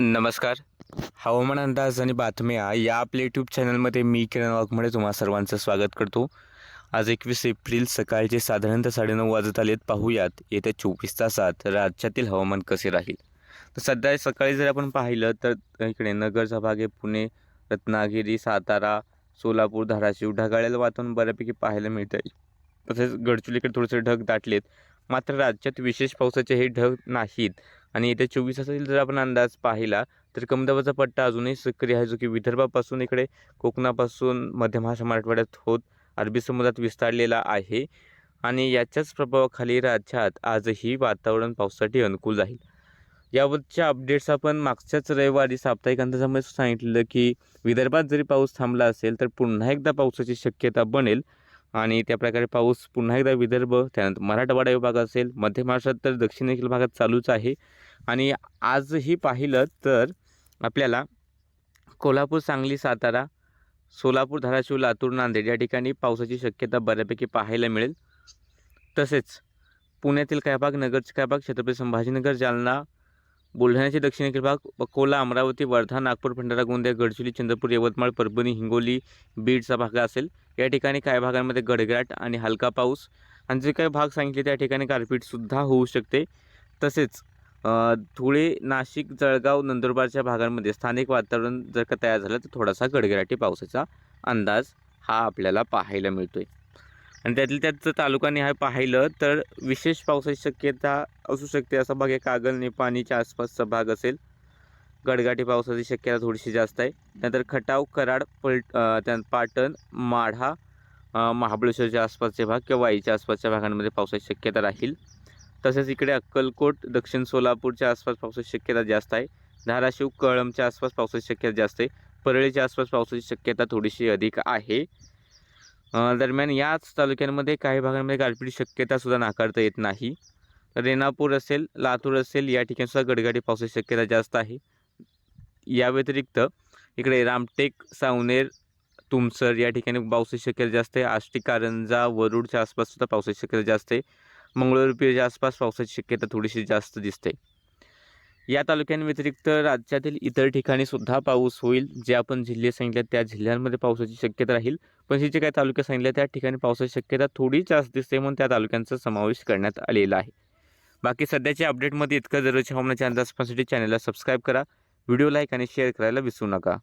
नमस्कार. हवामान अंदाज आणि बातम्या या आपल्या यूट्यूब चॅनलमध्ये मी किरण वाघमोडे तुम्हा सर्वांचं स्वागत करतो. आज एकवीस एप्रिल सकाळचे साधारणतः साडेनऊ वाजत आलेत. पाहूयात येत्या चोवीस तासात राज्यातील हवामान कसे राहील? तर सध्या सकाळी जर आपण पाहिलं तर इकडे नगरचा भाग आहे पुणे रत्नागिरी सातारा सोलापूर धाराशिव ढगाळ्याला वातावरण बऱ्यापैकी पाहायला मिळतं आहे तसेच गडचुलीकडे थोडेसे ढग दाटलेत. मात्र राज्यात विशेष पावसाचे हे ढग नाहीत. आणि येत्या चोवीस तासातील जर आपण अंदाज पाहिला तर कमी दाबाचा पट्टा अजूनही सक्रिय आहे जो की विदर्भापासून इकडे कोकणापासून मध्य महाराष्ट्र मराठवाड्यात होत अरबी समुद्रात विस्तारलेला आहे. आणि याच्याच प्रभावाखाली राज्यात आजही वातावरण पावसासाठी अनुकूल राहील. यावरच्या अपडेट्स आपण मागच्याच रविवारी साप्ताहिक अंदाजामध्ये सांगितलं की विदर्भात जरी पाऊस थांबला असेल तर पुन्हा एकदा पावसाची शक्यता बनेल. आणि त्या प्रकारे पाऊस पुन्हा एकदा विदर्भ त्यानंतर मराठवाडा विभाग असेल मध्य महाराष्ट्रात तर दक्षिणेकडील भागात चालूच आहे. आणि आजही पाहिलं तर आपल्याला कोल्हापूर सांगली सातारा सोलापूर धाराशिव लातूर नांदेड या ठिकाणी पावसाची शक्यता बऱ्यापैकी पाहायला मिळेल. तसेच पुण्यातील काही भाग नगरचे काही भाग छत्रपती संभाजीनगर जालना बुलढाण्याचे दक्षिणेकडील भाग अकोला अमरावती वर्धा नागपूर भंडारा गोंदिया गडचिरोली चंद्रपूर यवतमाळ परभणी हिंगोली बीडचा भाग असेल. या ठिकाणी काही भागांमध्ये गडगडाट आणि हलका पाऊस आणि जे काही भाग सांगितले त्या ठिकाणी गारपीटसुद्धा होऊ शकते. तसेच धुळे नाशिक जळगाव नंदुरबारच्या भागांमध्ये स्थानिक वातावरण जर का तयार झालं तर थोडासा गडगडाटी पावसाचा अंदाज हा आपल्याला पाहायला मिळतो आहे आणि त्यातल्या त्यात जर तालुकानिहाय पाहिलं तर विशेष पावसाची शक्यता असू शकते. असा भाग आहे कागल निपाणीच्या आसपासचा भाग असेल. गडगाटी पावसाची शक्यता थोडीशी जास्त आहे. नंतर खटाव कराड पलट अ, त्या पाटण माढा महाबळेश्वरच्या आसपासचे भाग किंवा वाईच्या आसपासच्या भागांमध्ये पावसाची शक्यता राहील. तसेच इकडे अक्कलकोट दक्षिण सोलापूरच्या आसपास पावसाची शक्यता जास्त आहे. धाराशिव कळमच्या आसपास पावसाची शक्यता जास्त आहे. परळीच्या आसपास पावसाची शक्यता थोडीशी अधिक आहे. दरम्यान याच तालुक्यांमध्ये काही भागांमध्ये गारपीट शक्यतासुद्धा नाकारता येत नाही. रेणापूर असेल लातूर असेल या ठिकाणीसुद्धा गडगाडी पावसाची शक्यता जास्त आहे. या व्यतिरिक्त इकडे रामटेक सावनेर तुमसर या ठिकाणी पावसाची शक्यता जास्त आहे. आष्टी कारंजा वरुडच्या आसपाससुद्धा पावसाची शक्यता जास्त आहे. मंगळूरपीरच्या आसपास पावसाची शक्यता थोडीशी जास्त दिसते. या तालुक्यांव्यतिरिक्त राज्यातील इतर ठिकाणी सुद्धा पाऊस होईल जे आपण जिल्हे सांगितले त्या जिल्ह्यांमध्ये पावसाची शक्यता राहील. पण जे काही तालुके सांगितले त्या ठिकाणी पावसाची शक्यता थोडी जास्त दिसते म्हणून त्या तालुक्यांचा समावेश करण्यात आलेला आहे. बाकी सध्याच्या अपडेटमध्ये इतकं दररोजच्या हवामानाच्या अंदाज पाहण्यासाठी चॅनलला सबस्क्राईब करा. व्हिडिओ लाईक आणि शेअर करायला विसरू नका.